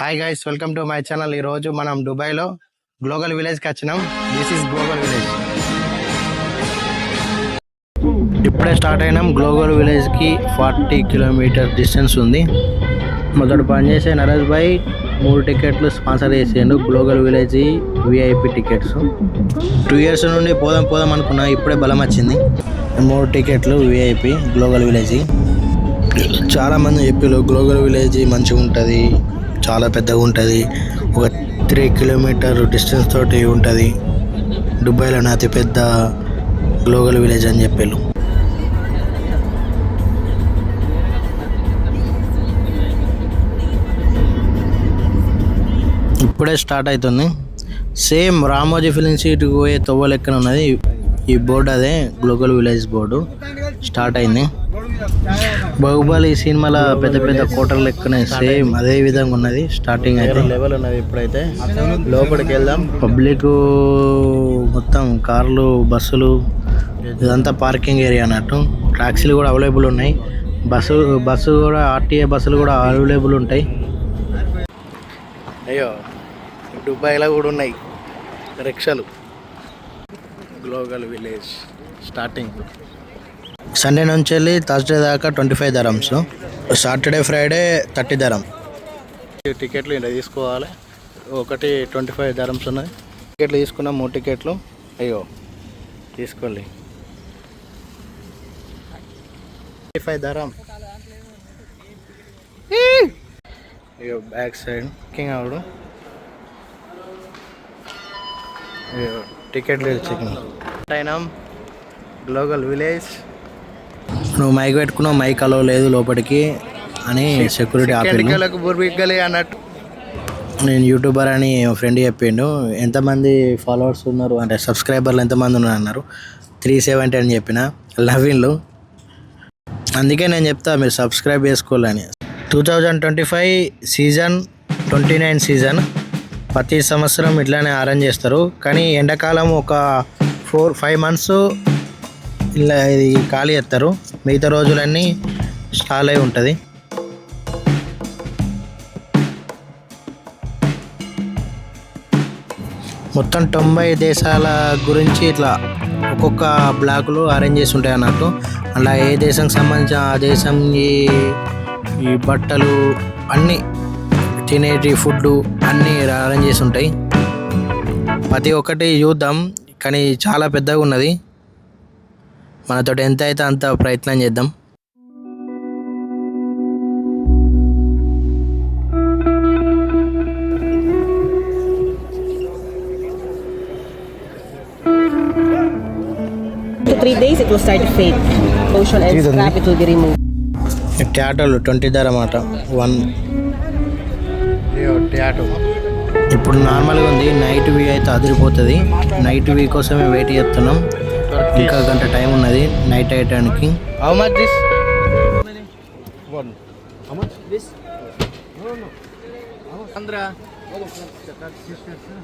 Hi guys welcome to my channel ఈ రోజు మనం దుబాయ్లో గ్లోబల్ విలేజ్కి వచ్చినాం. This is global village. ఇప్పుడే స్టార్ట్ అయినాం. గ్లోబల్ విలేజ్కి ఫార్టీ కిలోమీటర్ డిస్టెన్స్ ఉంది. మొదటి పని చేసే నరేష్ భాయ్ మూడు టికెట్లు స్పాన్సర్ చేసిండు. Global village VIP tickets. Two years నుండి పోదాం పోదాం అనుకున్నా. ఇప్పుడే బలం వచ్చింది. మూడు టికెట్లు విఐపి గ్లోబల్ విలేజ్. చాలా మంది చెప్పారు గ్లోబల్ విలేజ్ మంచిగా ఉంటుంది చాలా పెద్దగా ఉంటుంది. ఒక త్రీ కిలోమీటర్ డిస్టెన్స్ తోటి ఉంటుంది. దుబాయ్లోనే అతిపెద్ద గ్లోబల్ విలేజ్ అని చెప్పారు ఇప్పుడే స్టార్ట్ అవుతుంది సేమ్ రామోజీ ఫిలిం సిటీకి పోయే తొవ్వ లెక్కన ఉన్నది ఈ బోర్డు అదే గ్లోబల్ విలేజ్ బోర్డు స్టార్ట్ అయింది. బాహుబలి సినిమాల పెద్ద పెద్ద కోటల లెక్కనే సేమ్ అదే విధంగా ఉన్నది. స్టార్టింగ్ అయితే. లెవెల్ ఉన్నది ఇప్పుడైతే. లోపలికి వెళ్దాం. పబ్లిక్ మొత్తం కార్లు బస్సులు ఇదంతా పార్కింగ్ ఏరియా అన్నట్టు. టాక్సీలు కూడా అవైలబుల్ ఉన్నాయి. బస్సు బస్సు కూడా ఆర్టీఏ బస్సులు కూడా అవైలబుల్ ఉంటాయి. అయ్యో దుబాయ్లో కూడా ఉన్నాయి. రిక్షాలు. గ్లోబల్ విలేజ్ స్టార్టింగ్ సండే నుంచి వెళ్ళి థర్స్డే దాకా twenty five dirhams. Saturday Friday thirty dirham. టికెట్లు ఇలా తీసుకోవాలి. ఒకటి ట్వంటీ ఫైవ్ ధరమ్స్ ఉన్నాయి టికెట్లు తీసుకున్న మూడు టికెట్లు అయ్యో తీసుకోండి. ట్వంటీ ఫైవ్ ధరం. అయ్యో బ్యాక్ సైడ్ కింగ్ ఆవిడు అయ్యో టికెట్లు చెకింగ్ అయినాం. గ్లోబల్ విలేజ్ నువ్వు మైక్ పెట్టుకున్నావు మైక్ అలో లేదు లోపలికి అని సెక్యూరిటీ ఆపి అన్నట్టు. నేను యూట్యూబర్ అని ఫ్రెండ్ చెప్పిండు ఎంతమంది ఫాలోవర్స్ ఉన్నారు? అంటే సబ్స్క్రైబర్లు ఎంతమంది ఉన్నారు అన్నారు. త్రీ సెవెంటీ అని చెప్పిన నవీన్లు అందుకే నేను చెప్తా మీరు సబ్స్క్రైబ్ చేసుకోవాలని. Two thousand twenty five season twenty nine season ప్రతి సంవత్సరం ఇట్లానే అరేంజ్ చేస్తారు. కానీ ఎండాకాలం ఒక ఫోర్ ఫైవ్ మంత్స్ ఇలా ఇది ఖాళీ చేస్తారు. మిగతా రోజులన్నీ స్టాల్ అయి ఉంటుంది. మొత్తం తొంభై దేశాల గురించి ఇట్లా ఒక్కొక్క బ్లాకులు అరేంజ్ చేసి ఉంటాయి అన్నట్టు. అలా ఏ దేశంకి సంబంధించిన ఆ దేశం ఈ ఈ బట్టలు అన్నీ తినేటి ఫుడ్ అన్నీ అరేంజ్ చేసి ఉంటాయి. ప్రతి ఒక్కటి చూద్దాం. కానీ చాలా పెద్దగా ఉన్నది. మనతో ఎంత అయితే అంత ప్రయత్నం చేద్దాం. Be removed. ట్యాటోలు ట్వంటీ ధర అన్నమాట. వన్ ట్యాటో ఇప్పుడు నార్మల్గా ఉంది. నైట్ వీ అయితే అదిరిపోతుంది. నైట్ వీ కోసమే వెయిట్ చేస్తున్నాం. ఇంకా గంట టైం ఉన్నది. నైట్ అయ్యడానికి హౌ మచ్ దిస్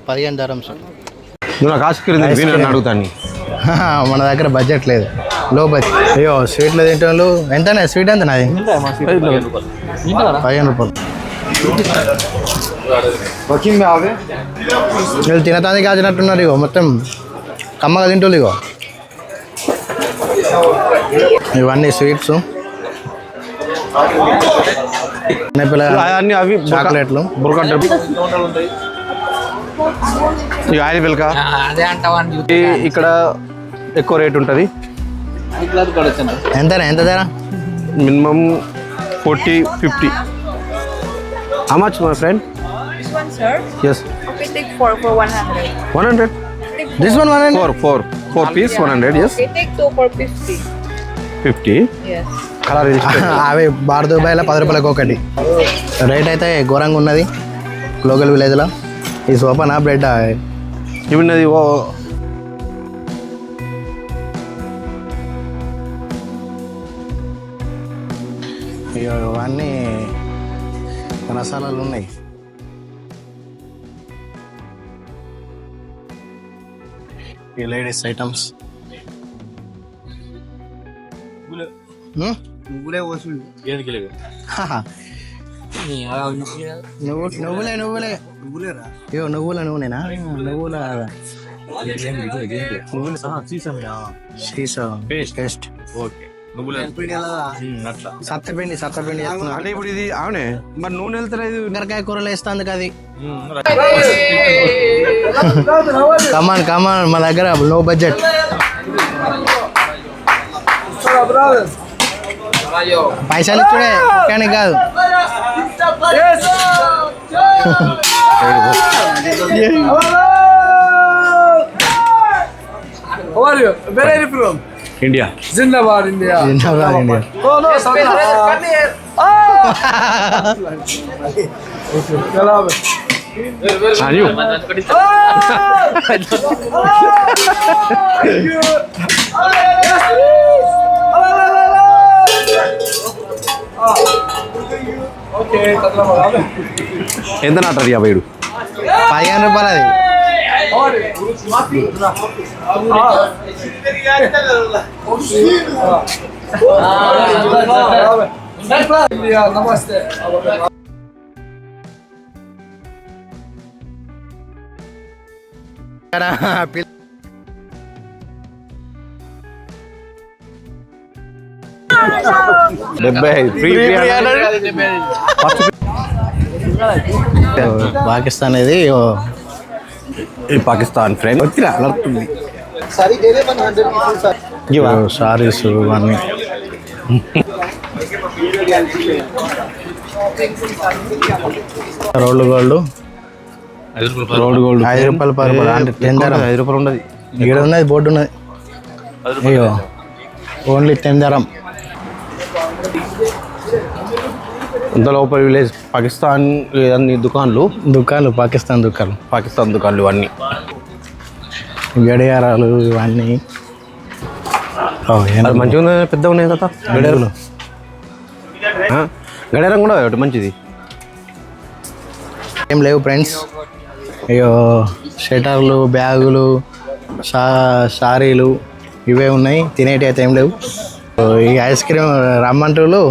పదిహేను ధరం సార్ నువ్వు నాకు ఆశకరింది Ice వీణు cream. అడుగుతాను మన దగ్గర బడ్జెట్ లేదు. లో బడ్జెట్ అయ్యో స్వీట్లు తింటాను ఎంతనే? స్వీట్ ఎంత నాది పదిహేను రూపాయలు. వీళ్ళు తినటానికి కాచినట్టున్నారు ఇగో మొత్తం కమ్మగా తింటుంది ఇగో. ఇవన్నీ స్వీట్స్. అన్ని అవి చాక్లెట్లు. బుర్కట్ ఈ ఆయిల్ పిల్క. ఇక్కడ ఎక్కువ రేట్ ఉంటుంది. ఎంతనే ఎంత ధర? Minimum forty fifty. How much my friend This one, sir. Yes Okay, take four for 100. One hundred this one one four four four piece one hundred yes Okay, take two for 50. Fifty Yes. Colour అవి భారత దుబాయ్లో పది రూపాయలకు ఒకటి rate అయితే ఘోరంగా ఉన్నది. Local విలేజ్లో ఈ సోపనా బ్రెడ్ ఇవిన్నది ఓ అయ్యో ఇవన్నీ మసాలాలు ఉన్నాయి. ఈ లేడీస్ ఐటమ్స్. ముగ్గులే వసూలు దేనికి లేదు నువ్వు నువ్వులే నువ్వులే. అయ్యో నువ్వుల నూనెనా నువ్వుల సీసా పేస్ట్ సత్తపిండి సత్తపిండి అంటే ఇప్పుడు ఇది అవునే. మరి నూనె వెళ్తలేదు కాకరకాయ కూరలు వేస్తుంది అది కమాన్ కమాన్ మా దగ్గర లో బడ్జెట్ పైసలు ఇచ్చుడే కానీ కాదు. How are you? Where are you from? India Zindabad, India. Zindabad, India. Oh no, Sadhana. Come here. Hello. అయ్యో Okay, Sadhana. ఎంత నాటారు యాభై ఏడు పదిహేను రూపాయలు అది India, namaste. పిల్ల- డెబ్బై ఐదు ఫ్రీ పాకిస్తాన్ ఇది ఇది పాకిస్తాన్ ఫ్రెండ్ వచ్చిరా నడుతుంది సారీస్ ఇవన్నీ. రోడ్లు గోల్డ్. Rolled gold. ఐదు రూపాయలు పర్ రూపాయలు అంటే టెన్ ధరం. ఐదు రూపాయలు ఉండదు. ఇక్కడ ఉన్నది బోర్డు ఉన్నది. అయ్యో ఓన్లీ టెన్ ధరం. అంత లోపల విలేజ్ పాకిస్తాన్ అన్ని దుకాన్లు? దుకాణాలు పాకిస్తాన్ దుకాణాలు పాకిస్తాన్ దుకాన్లు ఇవన్నీ. గడియారాలు ఇవన్నీ. మంచిగా ఉంది? పెద్ద ఉన్నాయి కదా గడియారాలు? గడియారం? కూడా ఒకటి మంచిది. ఏం లేవు ఫ్రెండ్స్ అయ్యో షటర్లు బ్యాగులు షా సారీలు ఇవే ఉన్నాయి. తినేటి అయితే ఏం లేవు. ఈ ఐస్ క్రీమ్ రమ్మంటూలు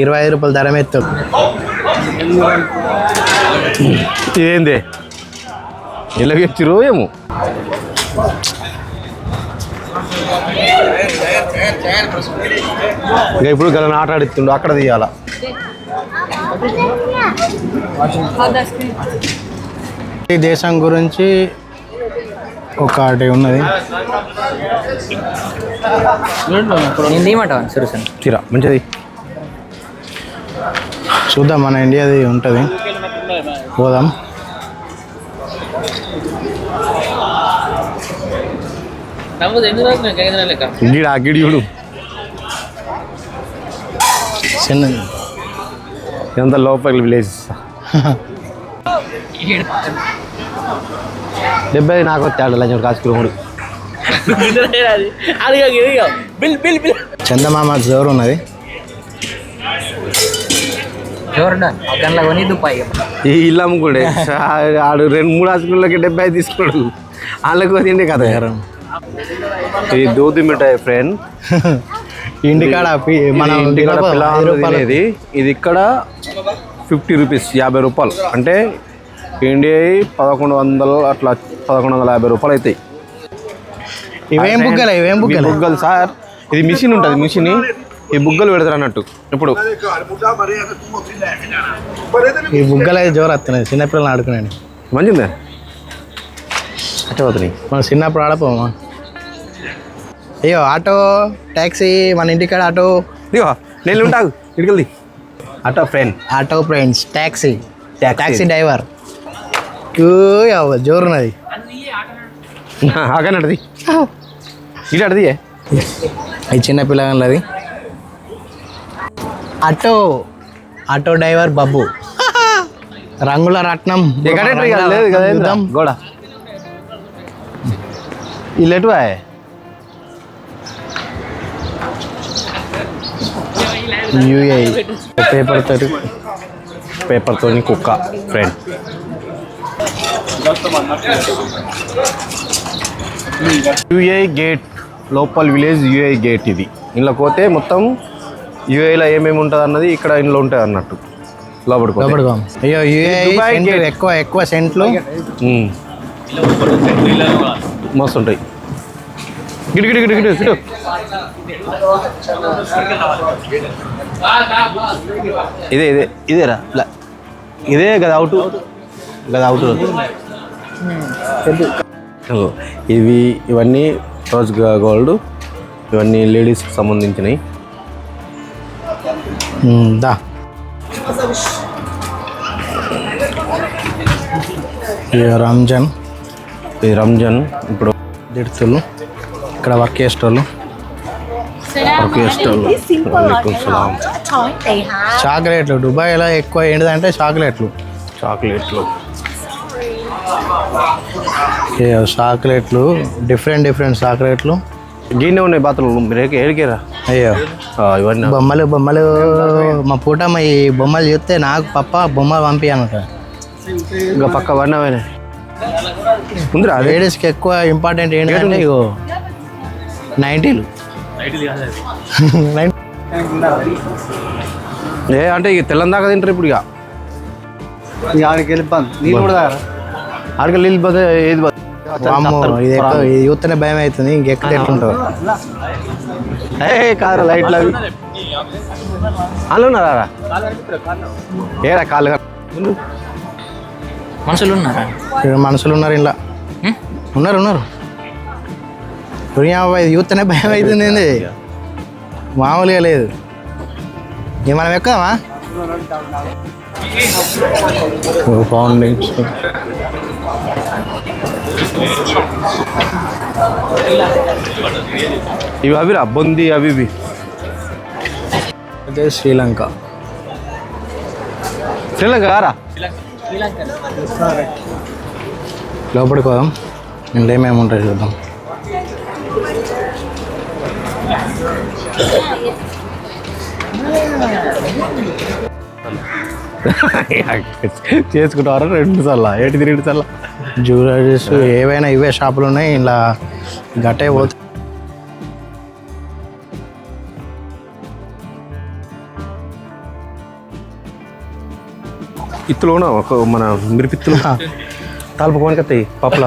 ఇరవై ఐదు రూపాయలు ధర ఎత్తారు ఇదేంది? ఎలా ఇచ్చిరో ఏమో? ఇక ఇప్పుడు గల ఆట ఆడిస్తుండు అక్కడ తీయాల? ఈ దేశం గురించి ఒకటి ఉన్నది. తీరా మంచిది. చూద్దాం మన ఇండియాది ఉంటుంది పోదాం గిడ గిడియుడు చిన్న ఎంత లోపల విలేజ్ డెబ్బై నాకు తేడా బిల్ బిల్ చందమామ జోరు ఉన్నది గంటల కొని దుపాయి ఈ ఇల్లు అమ్ముకుండే. ఆడు రెండు మూడు హాస్పిటల్కి డెబ్బై ఐదు తీసుకున్నాడు. వాళ్ళకి తిండి కదా. ఇది దూది మిఠాయి ఫ్రెండ్ ఇంటికాడ మనం ఇంటికాడ. తినేది. ఇది ఇక్కడ ఫిఫ్టీ రూపీస్ యాభై రూపాయలు. అంటే ఇండియా పదకొండు వందలు అట్లా పదకొండు వందల యాభై రూపాయలు అవుతాయి. ఇవేం బుగ్గలే ఇవేం ఈ బుగ్గలే? బుగ్గలు సార్. ఇది మిషన్ ఉంటుంది మిషన్. ఈ బుగ్గలు పెడతారు అన్నట్టు. ఇప్పుడు ఈ బుగ్గలు అయితే జోరు వస్తున్నాయి. చిన్నపిల్లలు ఆడుకున్నాను మంచిదే? అట్లా పోతున్నాయి మనం చిన్నప్పుడు ఆడపోమా? అయ్యో ఆటో ట్యాక్సీ మన ఇంటికాడ ఆటో. ఇదిగో నేను ఉంటాగు ఇటుకెళ్ళి. Auto friend. Auto friends taxi. Taxi driver. జోరున్నది. ఆగనది ఇటు అడిది ఈ చిన్న పిల్లగాళ్ళది ఆటో ఆటో డ్రైవర్ బాబు. రంగుల రత్నం లేదు కదా ఏందిరా? గోడ. ఇల్లు ఎటు బాయ్ యూఏ. పేపర్ తోటి పేపర్తో కుక్క ఫ్రెండ్ యుఏ గేట్ లోపల్ విలేజ్ యుఏ గేట్ ఇది. ఇంట్లో పోతే మొత్తం యుఏలో ఏమేమి ఉంటుంది అన్నది ఇక్కడ ఇంట్లో ఉంటుంది అన్నట్టు లోపలికి. లోపలికి. అయ్యో గేట్. ఎక్కువ ఎక్కువ సెంట్లు. మస్తు ఉంటాయి గిడి గిడి గిడి గిడి గిడి ఇదే ఇదే ఇదేరా. ఇదే కదా అవుట్ కదా అవుట్ ఇవి ఇవన్నీ రోజ్ గోల్డ్ ఇవన్నీ లేడీస్కి సంబంధించినవి దా రంజాన్ ఇది రంజాన్ ఇప్పుడు దిడుతులు ఇక్కడ వర్క్ చేసేటోళ్ళు వర్క్ చేసేటోళ్ళు. చాక్లెట్లు. దుబాయ్లో ఎక్కువ ఏంటిదంటే చాక్లెట్లు. చాక్లెట్లు. చాక్లెట్లు. డిఫరెంట్ డిఫరెంట్ చాక్లెట్లు. గిన్నె ఉన్నాయి బాత్రూమ్ మీరు ఏడికేరా? అయ్యో. ఇవన్నీ బొమ్మలు బొమ్మలు. మా పూటమ్మ ఈ బొమ్మలు చూస్తే నాకు పప్ప బొమ్మలు పంపించాను ఇంకా పక్క ఉందిరా అదే? లేడీస్కి ఎక్కువ ఇంపార్టెంట్ ఏంటంటే ఇగో నైంటీలు ఏ అంటే ఇక తెల్లని దాకా తింటారు ఇప్పుడు ఇక. ఆడికి వెళ్ళిపోను నీళ్ళు కూడా? ఆడికి నీళ్ళు పోతే ఏది ఇది చూస్తేనే భయం అవుతుంది ఇంకెక్కడ ఎట్లుంటుంది. ఏ కాదు లైట్లు అవి. వాళ్ళు ఉన్నారా? ఏరా కాళ్ళు మనుషులు ఉన్నారా? ఇక్కడ మనుషులు ఉన్నారు ఇలా ఉన్నారు ఉన్నారు. ఇది చూస్తేనే భయం అవుతుంది ఏంది? మామూలుగా లేదు. ఇక మనం ఎక్కదామా? ఫౌండింగ్స్ ఇవి అవి బొంది అవి ఇవి. అదే శ్రీలంక. శ్రీలంక రా లోపలికి పోదాం. ఇంట్లో ఏమేమి ఉంటాయి చూద్దాం. చేసుకుంటారా రెండు సార్లు? ఏటి రెండు సార్లు? జ్యువెలరీస్ ఏవైనా ఇవే షాపులు ఉన్నాయి ఇలా గట్టే పోతే ఇత్తులోన ఒక మన మిరిపిత్తులు? తలుపు కొనుకొస్తాయి పప్పుల.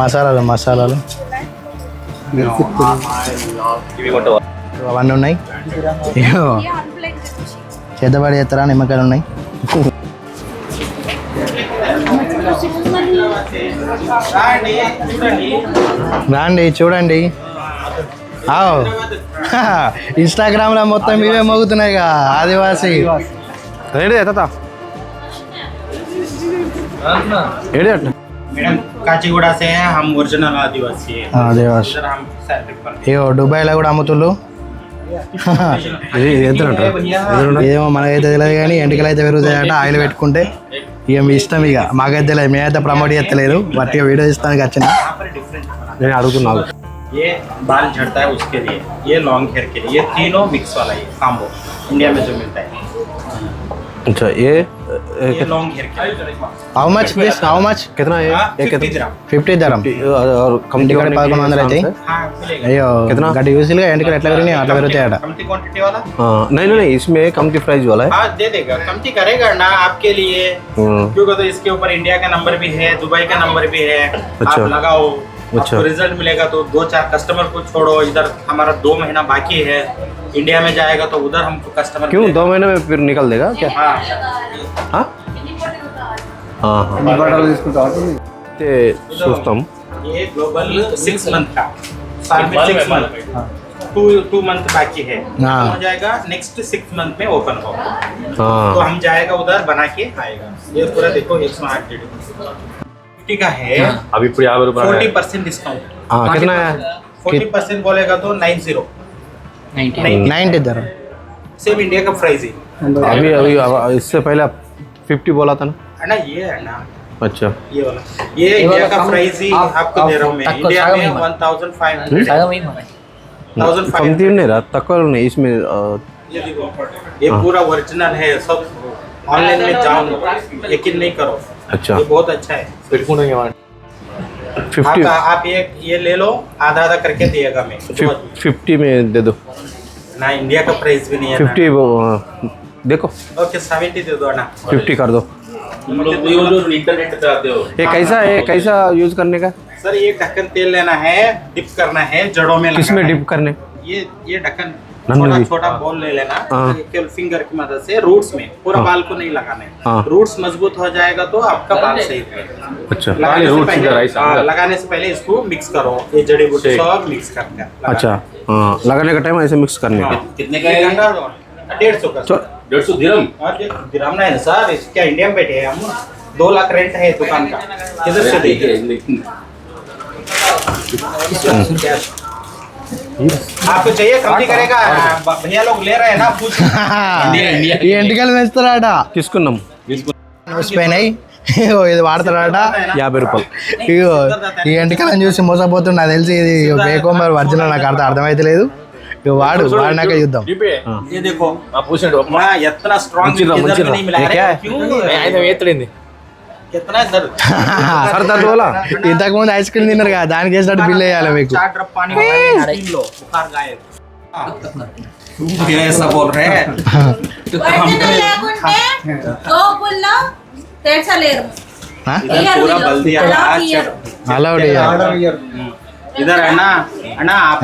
మసాలాలు మసాలాలు. అవన్నీ ఉన్నాయి? పెద్దవాడి చేస్తారా? నిమ్మకాయలు ఉన్నాయి. రాండి చూడండి. ఆవ్. ఇన్స్టాగ్రామ్లో మొత్తం ఇవే మోగుతున్నాయిగా ఆదివాసి. ఏడే తాత. అట్ట కాచిగూడ సే హమ్ ఒరిజినల్ ఆదివాసి. ఆదివాసి. ఇగో దుబాయ్లో కూడా అమ్ముతుళ్ళు. ఇది ఇది ఎంత అంటారు ఏమో మనకైతే తెలియదు కానీ ఎంటికలు అయితే పెరుగుతాయట ఆయిల్ పెట్టుకుంటే ఇక మీ ఇష్టం ఇక మాకైతే తెలియదు మేమైతే ప్రమోట్ చేస్తలేదు బట్ వీడియో ఇస్తానికి వచ్చిన నేను అడుగుతున్నాను ये बाल झड़ता है उसके लिए ये लॉन्ग हेयर के लिए ये तीनों मिक्स वाला ये काम्बो इंडिया में जो मिलता है अच्छा ये ये लॉन्ग हेयर के लिए how much this how much कितना है हाँ, ये 50 कितना ग्राम ఫిఫ్టీ ధరం और और कम ఇంటికాడ పదకొండు వందలు అవుతాయి हाँ मिलेगा అయ్యో కితనా? గడ్డి యూసులుగా ఎంటికలు ఎట్లా పెరిగినాయి అట్లా పెరుగుతాయట कमती क्वांटिटी वाला हाँ नहीं नहीं नहीं इसमें कम की प्राइस वाला है हाँ दे देगा कमती करेगा ना आपके लिए हम्म, क्योंकि तो इसके ऊपर इंडिया का नंबर भी है दुबई का नंबर भी है अच्छा। आप लगाओ अच्छा। आपको रिजल्ट मिलेगा तो दो चार कस्टमर को छोड़ो इधर हमारा दो महीना बाकी है इंडिया में जाएगा तो उधर हमको कस्टमर क्यों? दो महीने में फिर निकल देगा क्या? हाँ। हाँ? हाँ, हाँ। तो तो ये ग्लोबल सिक्स मंथ का। साल में six month two two month बाकी है। हाँ। हो। जाएगा नेक्स्ट सिक्स मंथ में ओपन होगा। हाँ। तो हम जाएगा उधर बना के आएगा ये पूरा देखो एक सौ आठ का है। अभी फोर्टी परसेंट डिस्काउंट कितना है? फोर्टी परसेंट बोलेगा तो नाइन ज़ीरो अभी अभी, इससे पहले आप फिफ्टी बोला था ना? ये अच्छा। ये वाला। ये इंडिया का प्राइस ही आपको दे रहा मैं। इंडिया में नहीं रहा नहीं इसमें ये हाँ। पूरा ओरिजिनल है सब ऑनलाइन में जाओ लेकिन नहीं करो। अच्छा। ये बहुत अच्छा है। बिल्कुल नहीं फिफ्टी आप आप ये ये ले लो आधा आधा करके दिएगा मैं फिफ्टी में दे दो। ना इंडिया का प्राइस भी नहीं है फिफ्टी देखो। ओके सेवेंटी दे दो ना। फिफ्टी कर दो। तुम लोग वो जो इंटरनेट पे हो। ये कैसा है कैसा यूज़ करने का? सर ये ढक्कन तेल लेना है डिप करना है जड़ों में किसमें डिप करने? ये ये ढक्कन नन्ही छोटा छोटा बॉल ले लेना हाँ। केवल फिंगर की मदद से रूट्स में पूरा हाँ। बाल को नहीं लगाना। हाँ। रूट्स मज़बूत हो जाएगा तो आपका बाल सही रहेगा। अच्छा। लगाने से पहले हाँ। लगाने से पहले इसको मिक्स करो ये जड़ी बूटी सब मिक्स करके अच्छा। हाँ लगाने का टाइम ऐसे मिक्स करने का। हाँ। कितने का एक घंटा डेढ़ सौ का। डेढ़ सौ दिरम और ये नहीं है सर क्या इंडिया में बैठे हैं हम? दो लाख रेंट है दुकान का। किधर से देंगे? आपको चाहिए कम नहीं करेगा भैया लोग ले रहे हैं ना पूछ ఈ ఎంటికలు పెంచుతారట తీసుకున్నాం పోయినాయి ఇగో ఇది వాడతారట యాభై రూపాయలు ఇగో ఈ ఎంటికలను చూసి మోసపోతున్నా నాకు తెలిసి ఇది బేకోమర్ ఒరిజినల్ నాకు అర్థం అర్థమైతలేదు ఇక వాడు వాడినాక చూద్దాం ये देखो పూసండి मैं इतना स्ट्रांग मंचिरा, मंचिरा। नहीं मिला ये क्या है? क्यों कितना है ఇంతకు ముందు ఐస్ క్రీమ్ తిన్నారు కదా దానికి వేసినట్టు బిల్ వేయాలి మీకు? అలౌడ్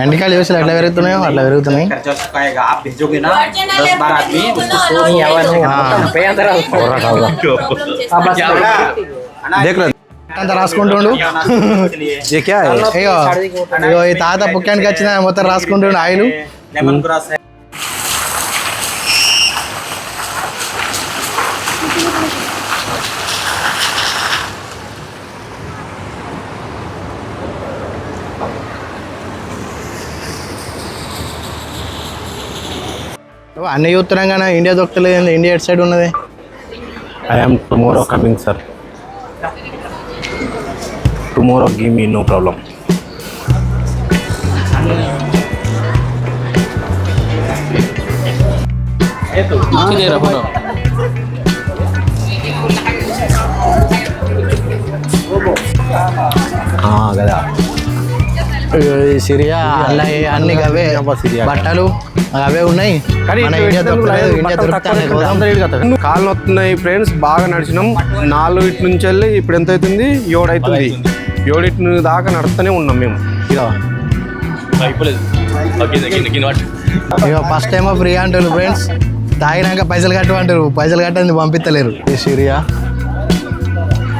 ఎండికాయలు వేసి ఎట్లా పెరుగుతున్నాయో అట్లా పెరుగుతున్నాయి అంత రాసుకుంటుండు అయ్యో అయ్యో ఈ తాత పుక్కానికి వచ్చిన మొత్తం రాసుకుంటుండు ఆయిల్ అన్ని చూస్తున్నాం ఇండియా దొక్కలేదు ఇండియా ఎట్ సైడ్ ఉన్నది I am tomorrow coming, sir. Tomorrow, give me no problem. Ah, కదా ఈ సిరియా అలా అన్ని అవే బట్టలు అవే ఉన్నాయి. కానీ. కాళ్ళు వస్తున్నాయి ఫ్రెండ్స్ బాగా నడిచినాం. నాలుగు ఇటు నుంచి వెళ్ళి ఇప్పుడు ఎంత అవుతుంది? ఏడు అవుతుంది. ఏడిటి దాకా నడుస్తూనే ఉన్నాం మేము. ఇగో ఇగో ఫస్ట్ టైం ఫ్రీ అంటారు ఫ్రెండ్స్ తాగినాక పైసలు కట్టమంటారు. పైసలు కట్టని పంపిస్తలేరు. ఈ సిరియా.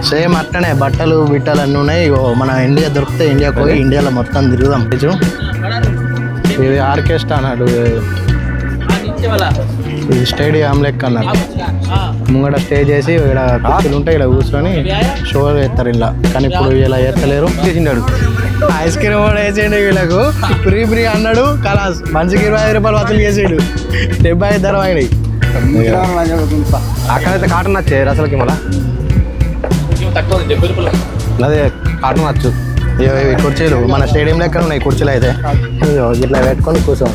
సేమ్ అట్లనే బట్టలు బిట్టలు అన్నీ ఉన్నాయి. మన ఇండియా దొరికితే ఇండియాకి పోయి ఇండియాలో మొత్తం తిరుగుదాం. కొంచెం ఇది ఆర్కెస్ట్రా అన్నాడు ఇది స్టేడియం లెక్క అన్నట్టు ముంగట స్టే చేసి ఇక్కడ కుర్చీలు ఉంటాయి ఇక్కడ కూర్చొని షో చేస్తారు ఇలా. కానీ ఇప్పుడు ఇలా చేస్తలేరు. చేసినాడు ఐస్ క్రీమ్ కూడా వేసేయండి వీళ్ళకు. ఫ్రీ ఫ్రీ అన్నాడు. కలాస్. మనిషికి ఇరవై ఐదు రూపాయలు వసూలు చేసాడు. డెబ్బై ఐదు ధర అయినాయి అక్కడైతే కాటన్ వచ్చాయి అసలుకి మళ్ళా. అదే కాటన్ వచ్చు కుర్చీలు మన స్టేడియం లెక్క ఉన్నాయి కుర్చీలు అయితే. ఇట్లా పెట్టుకొని కూర్చోం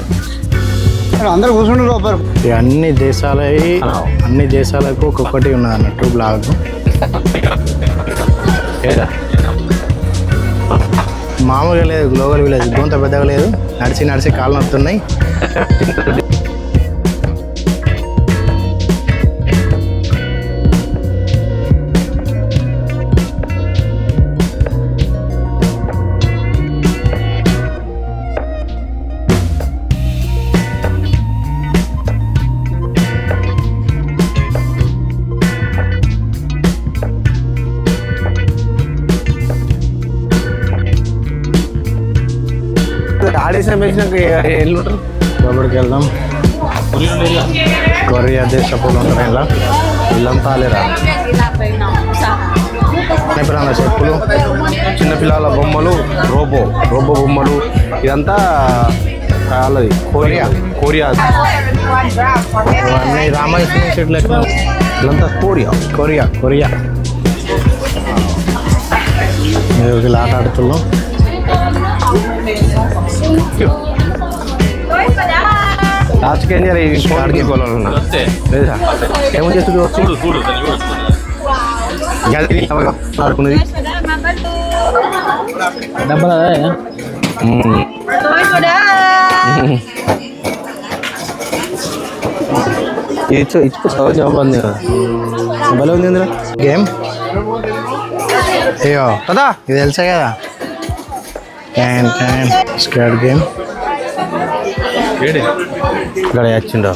అందరు కూర్చుంటారు ఒకరు అన్ని దేశాలవి అన్ని దేశాలకు ఒక్కొక్కటి ఉన్నది అన్నట్టు బ్లాగ్ మామూలుగా లేదు గ్లోబల్ విలేజ్. గొంత పెద్దగా లేదు. నడిచి నడిచి కాళ్ళు నొస్తున్నాయి ఆడేసిన వేసినాక ఎల్లు లోపలికి వెళ్దాం. కొరియా దేశపు ఉంటారు ఇలా వీళ్ళంతా లేరా ఎప్పుడన్నా చెప్పులు చిన్నపిల్లల బొమ్మలు రోబో రోబో బొమ్మలు ఇదంతా వాళ్ళది కొరియా కొరియా. ఇవన్నీ రామకృష్ణ చెట్లు ఎక్కడ? ఇదంతా కొరియా. Korea Korea. మీరు ఇలా ఆట ఆడుతున్నాం. లాస్ట్కి ఏం చేయాలి ఈ ఫోన్ తీసుకోవాలన్నా లేదా ఏమో చేస్తుంది చూడు చూడు దాన్ని చూడు గ్యాలరీ ఆడుకున్నది మ్మ్. ఇచ్చు ఇచ్చుకో జవాబు భలే ఉంది ఇందులో గేమ్ అయ్యో కదా ఇది తెలుసా కదా క్యాన్ క్యాన్ స్క్వాడ్ గేమ్ ఇక్కడ వచ్చిండో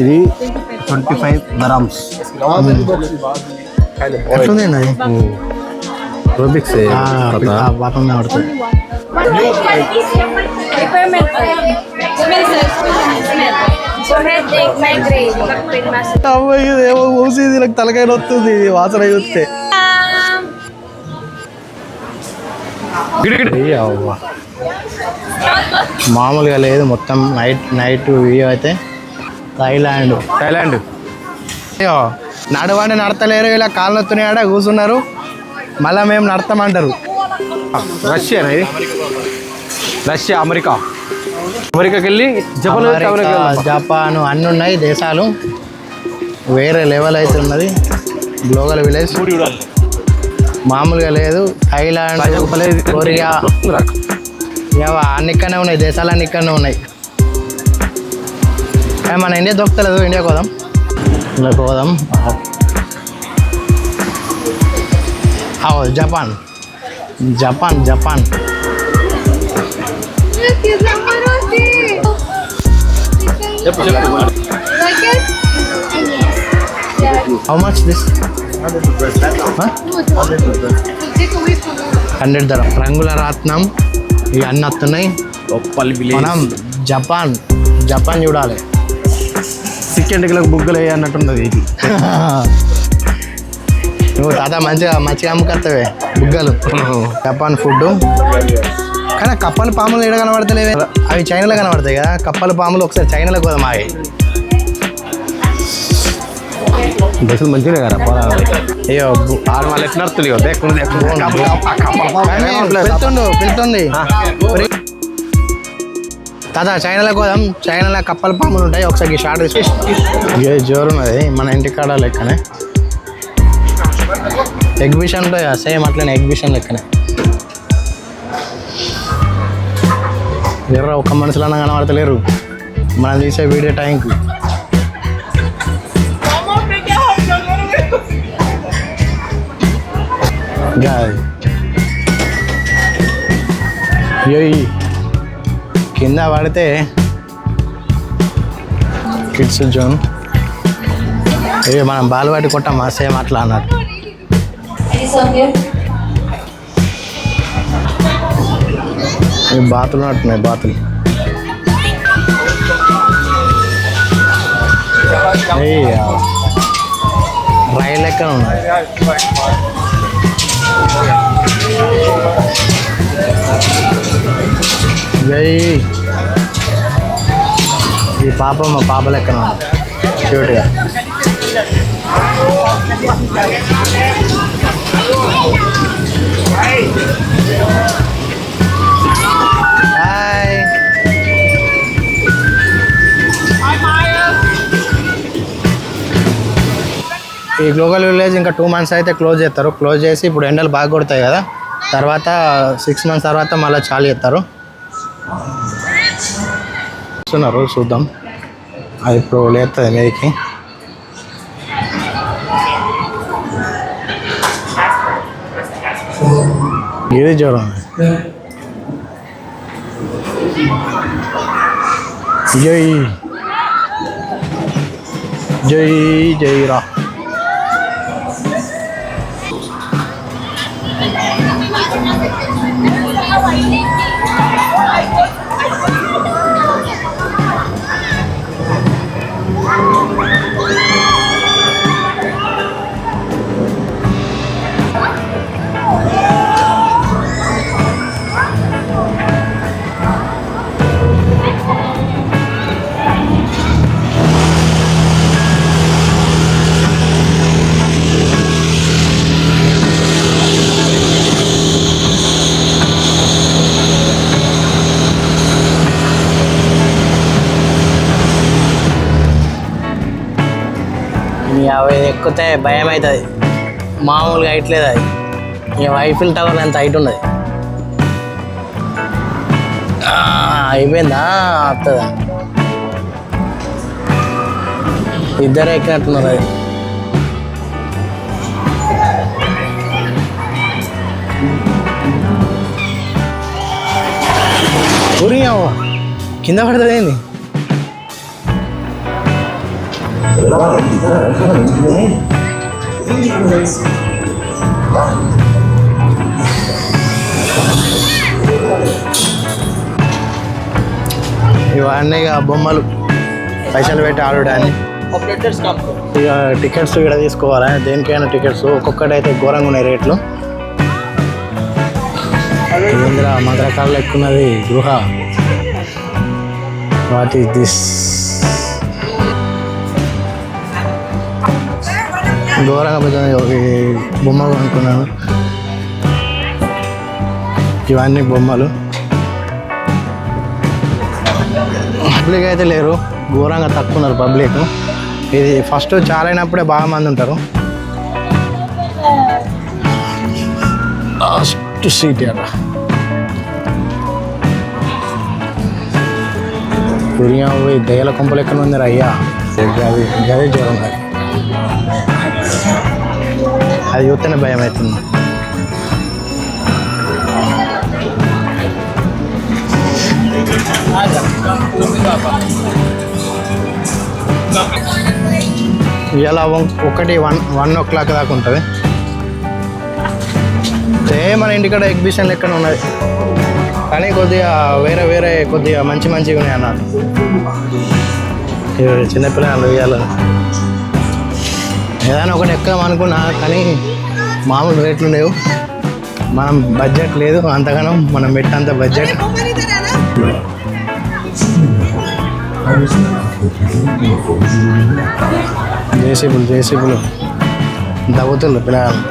ఇది ట్వంటీ ఫైవ్ గ్రామ్స్ ఎట్లున్నాయి రూబిక్స్ పాపం ఆడుతుంది తలకాయలు వస్తుంది వాసన అయితే మామూలుగా లేదు మొత్తం నైట్ నైట్ వ్యూ అయితే థైలాండ్ థైలాండ్ అయ్యో నడవండి నడతలేరు ఇలా కాళ్ళు ఆడ కూర్చున్నారు. మళ్ళీ మేము నడతామంటారు. రష్యా ఇది. Russia America. అమెరికాకి వెళ్ళి జపాన్. జపాన్ అన్ని ఉన్నాయి దేశాలు. వేరే లెవెల్ అయితే ఉన్నది. Global village. మామూలుగా లేదు. థైలాండ్ కొరియా ఏవో అన్ని ఇక్కడనే ఉన్నాయి. దేశాలన్నీ ఇక్కడనే ఉన్నాయి. ఏ, మన ఇండియా దొరుకుతలేదు. ఇండియాకి పోదాం. ఇలా పోదాం. అవు Japan. Japan Japan. How much this hundred ధర. రంగుల రత్నం ఇవి అన్నీ వస్తున్నాయి. మనం జపాన్ జపాన్ చూడాలి. చికెన్ టిక్కలకు బుగ్గలు అన్నట్టున్నది ఇది. నువ్వు తాత మంచిగా మంచిగా అమ్ముకొస్తావే బుగ్గలు. Japan food. కానీ కప్పల పాములు ఎక్కడ కనబడతలేవే? అవి చైనాలో కనబడతాయి కదా కప్పల పాములు ఒకసారి చైనాలో పోదాం అవి బస్సులు మంచిగా కదా పోరాలి అయ్యో ఆరు వాళ్ళు ఎట్లా నడుతుంది కదా ఎక్కడ పిలుతుంది తాత చైనాలో పోదాం చైనాలో కప్పల పాములు ఉంటాయి ఒకసారి షార్ట్ తీసుకో జోరు ఉన్నది మన ఇంటికాడ లెక్కనే ఎగ్జిబిషన్ ఉంటుంది కదా సేమ్ అట్లనే ఎగ్జిబిషన్ లెక్కనే ఎర్ర ఒక్క మనుషులన్నా కనబడతలేరు మనం తీసే వీడియో టైంకి గాయ్ యోయ్ కింద పడితే కిడ్స్ జోన్ ఏ మనం బాల్ పట్టి కొట్టామా సేమ్ అట్లా అన్నట్టు. బాతులు నట్టున్నాయి బాతులు. రైలు ఎక్కడ ఉన్నాయి జై ఈ పాప మా పాప లెక్కన ఉంది క్యూట్గా Hey! ఈ గ్లోబల్ విలేజ్ ఇంకా టూ మంత్స్ అయితే క్లోజ్ చేస్తారు. క్లోజ్ చేసి ఇప్పుడు ఎండలు బాగా కొడతాయి కదా. తర్వాత సిక్స్ మంత్స్ తర్వాత మళ్ళీ చాలు చేస్తారు. చూస్తున్నారు చూద్దాం. అది ఇప్పుడు లేస్తుంది మీదకి. ఇది జ్వరం. జై. జై జై రా. అవి ఎక్కితే భయం అవుతుంది. మామూలుగా అయ్యట్లేదు అది. ఇక వైఫిల్ టవర్ ఎంత హైట్ ఉన్నది. అయిపోయిందా? వస్తుందా ఇద్దరే ఎక్కినట్టున్నారు అది. ఊరియావా కింద పడుతుంది ఏంది ఇవన్నీ ఇక బొమ్మలు పైసలు పెట్టి ఆడడానికి ఇక టికెట్స్ ఇక్కడ తీసుకోవాలా? దేనికైనా టికెట్స్ ఒక్కొక్కటి అయితే ఘోరంగా ఉన్నాయి రేట్లు. ఇంద్ర మదరకాల్లో ఎక్కున్నది గృహ. వాట్ ఈస్ దిస్ ఘోరంగా పెద్ద బొమ్మ కొనుక్కున్నాను. ఇవన్నీ బొమ్మలు. పబ్లిక్ అయితే లేరు. ఘోరంగా తక్కువ ఉన్నారు పబ్లిక్ ఇది ఫస్ట్ చాలా అయినప్పుడే బాగా మంది ఉంటారు. లాస్ట్ సీట్ అలా దునియా పోయి దయ్యాల కొంపలు ఎక్కడ ఉంది అయ్యా? అది గదే జ్వరం అది చూస్తేనే భయం అవుతుంది. ఇలా ఒకటి వన్ వన్ ఓ క్లాక్ దాకా ఉంటుంది. సేమ్ మన ఇంటికాడ ఎగ్జిబిషన్లు ఎక్కడ ఉన్నది? కానీ కొద్దిగా వేరే వేరే కొద్దిగా మంచి మంచిగా ఉన్నాయి అన్నారు చిన్నపిల్లలు ఇవ్వాలి ఏదైనా ఒకటి ఎక్కాం అనుకున్నా కానీ మామూలు రేట్లు లేవు. మనం బడ్జెట్ లేదు అంతగానో మనం పెట్టేంత బడ్జెట్ జేసీబులు జేసీబులు దవ్వుతుండ్రు పిల్లలు.